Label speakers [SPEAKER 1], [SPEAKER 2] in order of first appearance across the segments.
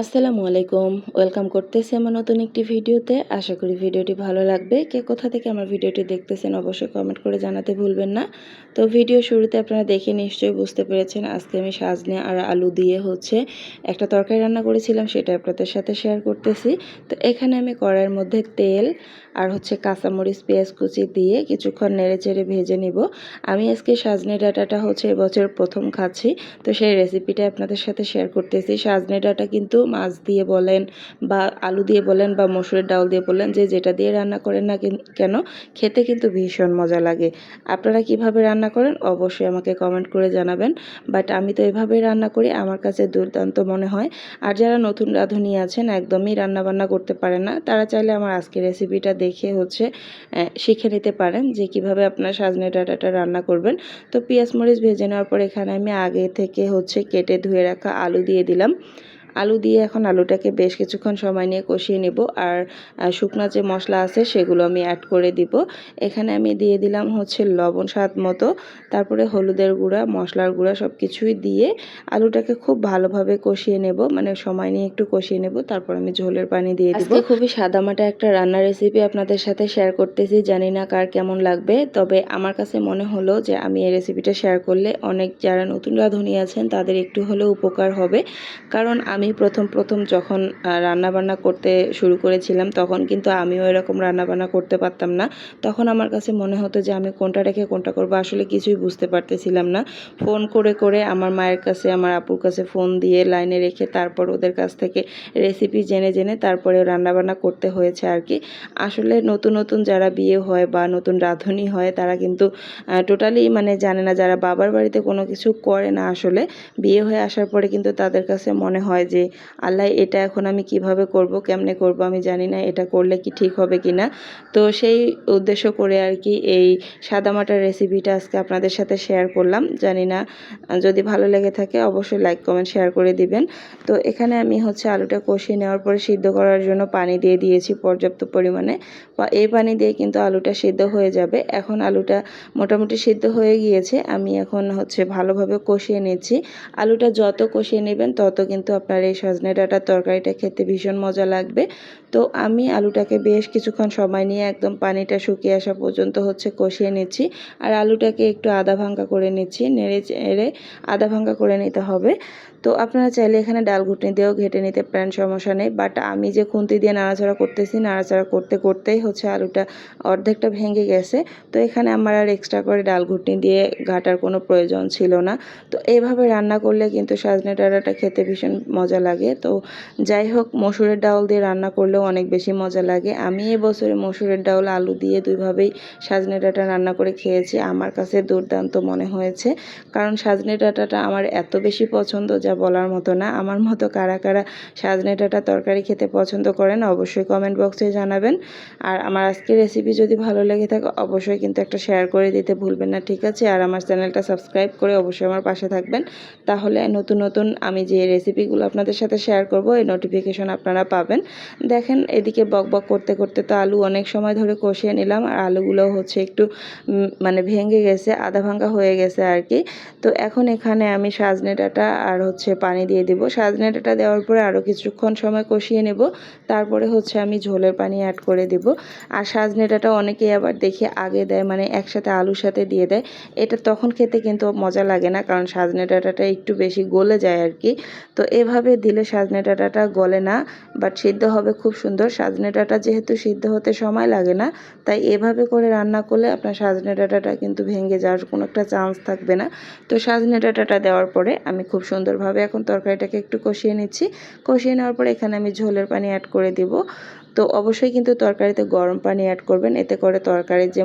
[SPEAKER 1] আসসালামু আলাইকুম। ওয়েলকাম করতেছি আমার নতুন একটি ভিডিওতে। আশা করি ভিডিওটি ভালো লাগবে। কে কোথা থেকে আমার ভিডিওটি দেখতেছেন অবশ্যই কমেন্ট করে জানাতে ভুলবেন না। তো ভিডিও শুরুতে আপনারা দেখে নিশ্চয়ই বুঝতে পেরেছেন, আজকে আমি সাজনে আর আলু দিয়ে হচ্ছে একটা তরকারি রান্না করেছিলাম, সেটা আপনাদের সাথে শেয়ার করতেছি। তো এখানে আমি কড়াইয়ের মধ্যে তেল আর হচ্ছে কাঁচামরিচ, পেঁয়াজ কুচি দিয়ে কিছুক্ষণ নেড়ে চেড়ে ভেজে নিব। আমি আজকে সাজনে ডাটাটা হচ্ছে এবছর প্রথম খাচ্ছি। তো সেই রেসিপিটা আপনাদের সাথে শেয়ার করতেছি। সাজনে ডাটা কিন্তু মাছ দিয়ে বলেন বা আলু দিয়ে বলেন বা মসুরের ডাল দিয়ে বলেন যে যেটা দিয়ে রান্না করেন না কেন খেতে কিন্তু ভীষণ মজা লাগে। আপনারা কীভাবে রান্না করেন অবশ্যই আমাকে কমেন্ট করে জানাবেন। বাট আমি তো এভাবেই রান্না করি, আমার কাছে দুর্দান্ত মনে হয়। আর যারা নতুন রাঁধুনি আছেন, একদমই রান্না বান্না করতে পারেন না। তারা চাইলে আমার আজকের রেসিপিটা দেখে হচ্ছে শিখে নিতে পারেন যে কীভাবে আপনার সাজনে ডাটাটা রান্না করবেন। তো পেঁয়াজ মরিচ ভেজে নেওয়ার পর এখানে আমি আগে থেকে হচ্ছে কেটে ধুয়ে রাখা আলু দিয়ে দিলাম। আলু দিয়ে এখন আলুটাকে বেশ কিছুক্ষণ সময় নিয়ে কষিয়ে নেব আর শুকনা যে মশলা আছে সেগুলো আমি অ্যাড করে দিব। এখানে আমি দিয়ে দিলাম হচ্ছে লবণ স্বাদ মতো, তারপরে হলুদের গুঁড়া, মশলার গুঁড়া সব কিছুই দিয়ে আলুটাকে খুব ভালোভাবে কষিয়ে নেব মানে সময় নিয়ে একটু কষিয়ে নেব, তারপর আমি ঝোলের পানি দিয়ে দিব। খুবই সাদামাটা একটা রান্নার রেসিপি আপনাদের সাথে শেয়ার করতেছি, জানি না কার কেমন লাগবে, তবে আমার কাছে মনে হলো যে আমি এই রেসিপিটা শেয়ার করলে অনেক যারা নতুন রাঁধুনি আছেন তাদের একটু হলেও উপকার হবে। কারণ আমি প্রথম প্রথম যখন রান্না বান্না করতে শুরু করেছিলাম, তখন কিন্তু আমিও এরকম রান্না বান্না করতে পারতাম না। তখন আমার কাছে মনে হতো যে, আমি কোনটা রেখে কোনটা করব, আসলে কিছুই বুঝতে পারতেছিলাম না। ফোন করে করে আমার মায়ের কাছে, আমার আপুর কাছে ফোন দিয়ে লাইনে রেখে তারপর ওদের কাছ থেকে রেসিপি জেনে জেনে তারপরে রান্নাবান্না করতে হয়েছে আর কি। আসলে নতুন নতুন যারা বিয়ে হয় বা নতুন রাঁধুনি হয়, তারা কিন্তু টোটালি মানে জানে না, যারা বাবার বাড়িতে কোনো কিছু করে না আসলে, বিয়ে হয়ে আসার পরে কিন্তু তাদের কাছে মনে হয় যে আল্লাহ, এটা এখন আমি কীভাবে করব, কেমনে করব আমি জানি না, এটা করলে কি ঠিক হবে কি না? তো সেই উদ্দেশ্য করে আর কি এই সাদামাটার রেসিপিটা আজকে আপনাদের সাথে শেয়ার করলাম। জানি না, যদি ভালো লেগে থাকে অবশ্যই লাইক কমেন্ট শেয়ার করে দিবেন। তো এখানে আমি হচ্ছে আলুটা কষিয়ে নেওয়ার পরে সিদ্ধ করার জন্য পানি দিয়ে দিয়েছি পর্যাপ্ত পরিমাণে। এই পানি দিয়ে কিন্তু আলুটা সিদ্ধ হয়ে যাবে। এখন আলুটা মোটামুটি সিদ্ধ হয়ে গিয়েছে। আমি এখন হচ্ছে ভালোভাবে কষিয়ে নিচ্ছি। আলুটা যত কষিয়ে নেবেন তত কিন্তু আপনার এই সজনে ডাঁটার তরকারিটা খেতে ভীষণ মজা লাগবে। তো আমি আলুটাকে বেশ কিছুক্ষণ সময় নিয়ে একদম পানিটা শুকিয়ে আসা পর্যন্ত হচ্ছে কষিয়ে নিচ্ছি। আর আলুটাকে একটু আদা ভাঙ্গা করে নিচ্ছি। নেড়ে চেড়ে আধা ভাঙ্গা করে নিতে হবে। তো আপনারা চাইলে এখানে ডাল ঘুটনি দিয়েও ঘেটে নিতে পারেন, সমস্যা নেই। বাট আমি যে খুন্তি দিয়ে নাড়াচাড়া করতেছি, নাড়াচাড়া করতে করতেই হচ্ছে আলুটা অর্ধেকটা ভেঙে গেছে। তো এখানে আমার আর এক্সট্রা করে ডাল ঘুটনি দিয়ে ঘাটার কোনো প্রয়োজন ছিল না। তো এইভাবে রান্না করলে কিন্তু সাজনে ডাঁটাটা খেতে ভীষণ মজা লাগে। তো যাই হোক, মসুরের ডাউল দিয়ে রান্না করলেও অনেক বেশি মজা লাগে। আমি এবছরে মসুরের ডাউল আলু দিয়ে দুইভাবেই সাজনে ডাঁটা রান্না করে খেয়েছি। আমার কাছে দুর্দান্ত মনে হয়েছে। কারণ সাজনে ডাঁটাটা আমার এত বেশি পছন্দ যা বলার মতো না। আমার মতো কারা কারা সাজনে ডাঁটা তরকারি খেতে পছন্দ করেন অবশ্যই কমেন্ট বক্সে জানাবেন। আর আমার আজকের রেসিপি যদি ভালো লেগে থাকে, অবশ্যই কিন্তু একটা শেয়ার করে দিতে ভুলবেন না, ঠিক আছে? আর আমার চ্যানেলটা সাবস্ক্রাইব করে অবশ্যই আমার পাশে থাকবেন। তাহলে নতুন নতুন আমি যে রেসিপিগুলো আপনাদের সাথে শেয়ার করব, এই নোটিফিকেশন আপনারা পাবেন। দেখেন, এদিকে বক বক করতে করতে তো আলু অনেক সময় ধরে কষিয়ে নিলাম, আর আলুগুলো হচ্ছে একটু মানে ভেঙে গেছে, আধা ভাঙ্গা হয়ে গেছে আর কি। তো এখন এখানে আমি সাজনে ডাঁটা আর হচ্ছে পানি দিয়ে দিব। সাজনে ডাঁটা দেওয়ার পরে আরও কিছুক্ষণ সময় কষিয়ে নেব। তারপরে হচ্ছে আমি ঝোলের পানি অ্যাড করে দিব। আর সাজনে ডাঁটা অনেকেই আবার দেখি আগে দেয় মানে একসাথে আলুর সাথে দিয়ে দেয়। এটা তখন খেতে কিন্তু মজা লাগে না, কারণ সাজনে ডাঁটাটা একটু বেশি গলে যায় আর কি তো এভাবে দিলে সাজনে ডাঁটাটা গলে না বাট সিদ্ধ হবে খুব সুন্দর। সাজনে ডাঁটা যেহেতু সিদ্ধ হতে সময় লাগে না, তাই এভাবে করে রান্না করলে আপনার সাজনে ডাঁটাটা কিন্তু ভেঙে যাওয়ার কোনো একটা চান্স থাকবে না। তো সাজনে ডাঁটাটা দেওয়ার পরে আমি খুব সুন্দরভাবে এখন তরকারিটাকে একটু কষিয়ে নিচ্ছি। কষিয়ে নেওয়ার পর এখানে আমি ঝোলের পানি অ্যাড করে দিব। তো অবশ্যই কিন্তু তরকারিতে গরম পানি অ্যাড করবেন। এতে করে তরকারির যে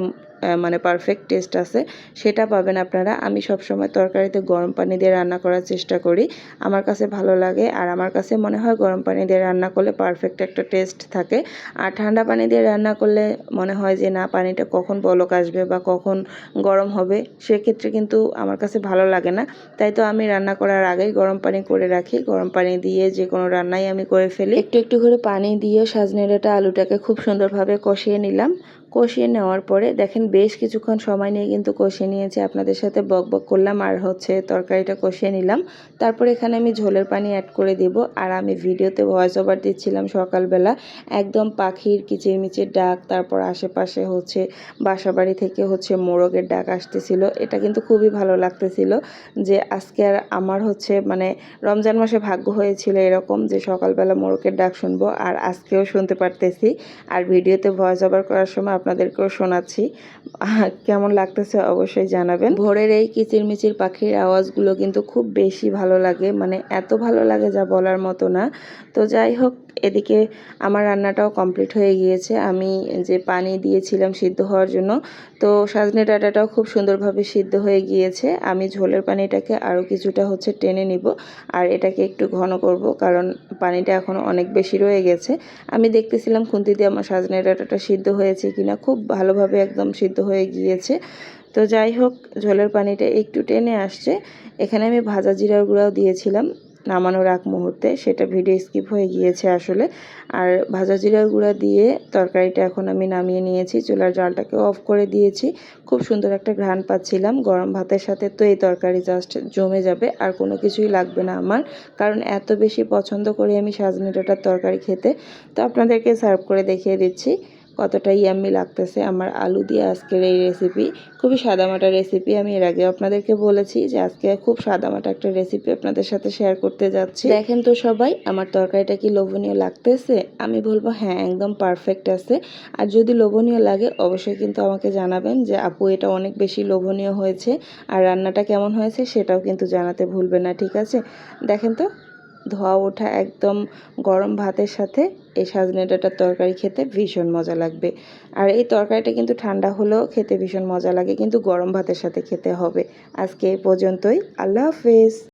[SPEAKER 1] মানে পারফেক্ট টেস্ট আছে, সেটা পাবেন আপনারা। আমি সবসময় তরকারিতে গরম পানি দিয়ে রান্না করার চেষ্টা করি। আমার কাছে ভালো লাগে আর আমার কাছে মনে হয় গরম পানি দিয়ে রান্না করলে পারফেক্ট একটা টেস্ট থাকে। আর ঠান্ডা পানি দিয়ে রান্না করলে মনে হয় যে, না, পানিটা কখন বলক আসবে বা কখন গরম হবে? সেক্ষেত্রে কিন্তু আমার কাছে ভালো লাগে না। তাই তো আমি রান্না করার আগেই গরম পানি করে রাখি। গরম পানি দিয়ে যে কোনো রান্নাই আমি করে ফেলি। একটু একটু করে পানি দিয়ে সাজনে ডাঁটা আলুটাকে খুব সুন্দরভাবে কষিয়ে নিলাম। কষিয়ে নেওয়ার পরে দেখেন বেশ কিছুক্ষণ সময় নিয়ে কিন্তু কষিয়ে নিয়েছি। আপনাদের সাথে বক বক করলাম আর হচ্ছে তরকারিটা কষিয়ে নিলাম। তারপর এখানে আমি ঝোলের পানি অ্যাড করে দিব। আর আমি ভিডিওতে ভয়েস ওভার দিচ্ছিলাম সকালবেলা। একদম পাখির কিচিরমিচির ডাক, তারপর আশেপাশে হচ্ছে বাসাবাড়ি থেকে হচ্ছে মোরগের ডাক আসতেছিল। এটা কিন্তু খুবই ভালো লাগতেছিল যে আজকে আর আমার হচ্ছে মানে রমজান মাসে ভাগ্য হয়েছিল এরকম যে সকালবেলা মোরগের ডাক শুনব আর আজকেও শুনতে পারতেছি। আর ভিডিওতে ভয়েস ওভার করার সময় আপনাদেরকেও শোনাচ্ছি। কেমন লাগতেছে অবশ্যই জানাবেন। ভোরের এই কিচিরমিচির পাখির আওয়াজগুলো কিন্তু খুব বেশি ভালো লাগে। মানে এত ভালো লাগে যা বলার মতো না। তো যাই হোক এদিকে আমার রান্নাটাও কমপ্লিট হয়ে গিয়েছে। আমি যে পানি দিয়েছিলাম সিদ্ধ হওয়ার জন্য, তো সাজনে ডাঁটাটাও খুব সুন্দরভাবে সিদ্ধ হয়ে গিয়েছে। আমি ঝোলের পানিটাকে আরও কিছুটা হচ্ছে টেনে নিব আর এটাকে একটু ঘন করব কারণ পানিটা এখন অনেক বেশি রয়ে গেছে। আমি দেখতেছিলাম খুন্তি দিয়ে আমার সাজনে ডাঁটাটা সিদ্ধ হয়েছে কিনা, খুব ভালোভাবে একদম সিদ্ধ হয়ে গিয়েছে। তো যাই হোক, ঝোলের পানিটা একটু টেনে আসছে। এখানে আমি ভাজা জিরার গুঁড়াও দিয়েছিলাম। নামানোর আগ মুহূর্তে সেটা ভিডিও স্কিপ হয়ে গিয়েছে আসলে। আর ভাজা জিরার গুঁড়া দিয়ে তরকারিটা এখন আমি নামিয়ে নিয়েছি। চুলার জালটাকে অফ করে দিয়েছি। খুব সুন্দর একটা ঘ্রাণ পাচ্ছিলাম। গরম ভাতের সাথে তো এই তরকারি জাস্ট জমে যাবে। আর কোনো কিছুই লাগবে না আমার। কারণ এত বেশি পছন্দ করি আমি সাজনে ডাঁটার তরকারি খেতে। তো আপনাদেরকে সার্ভ করে দেখিয়ে দিচ্ছি। কতটা ইয়াম্মি লাগতেছে আমার আলু দিয়ে আজকের এই রেসিপি খুবই সাদামাটা রেসিপি আমি এর আগে আপনাদেরকে বলেছি যে আজকে খুব সাদামাটা একটা রেসিপি আপনাদের সাথে শেয়ার করতে যাচ্ছি। দেখেন তো সবাই, আমার তরকারিটা কি লোভনীয় লাগতেছে? আমি বলব হ্যাঁ একদম পারফেক্ট আছে। আর যদি লোভনীয় লাগে, অবশ্যই কিন্তু আমাকে জানাবেন যে আপু, এটা অনেক বেশি লোভনীয় হয়েছে। আর রান্নাটা কেমন হয়েছে, সেটাও কিন্তু জানাতে ভুলবেন না, ঠিক আছে? দেখেন তো। ধোয়া ওঠা একদম গরম ভাতের সাথে এই সাজনে ডাটার তরকারি খেতে ভীষণ মজা লাগবে। আর এই তরকারিটা কিন্তু ঠান্ডা হলেও খেতে ভীষণ মজা লাগে, কিন্তু গরম ভাতের সাথে খেতে হবে। আজকে এই পর্যন্তই। আল্লাহ হাফেজ।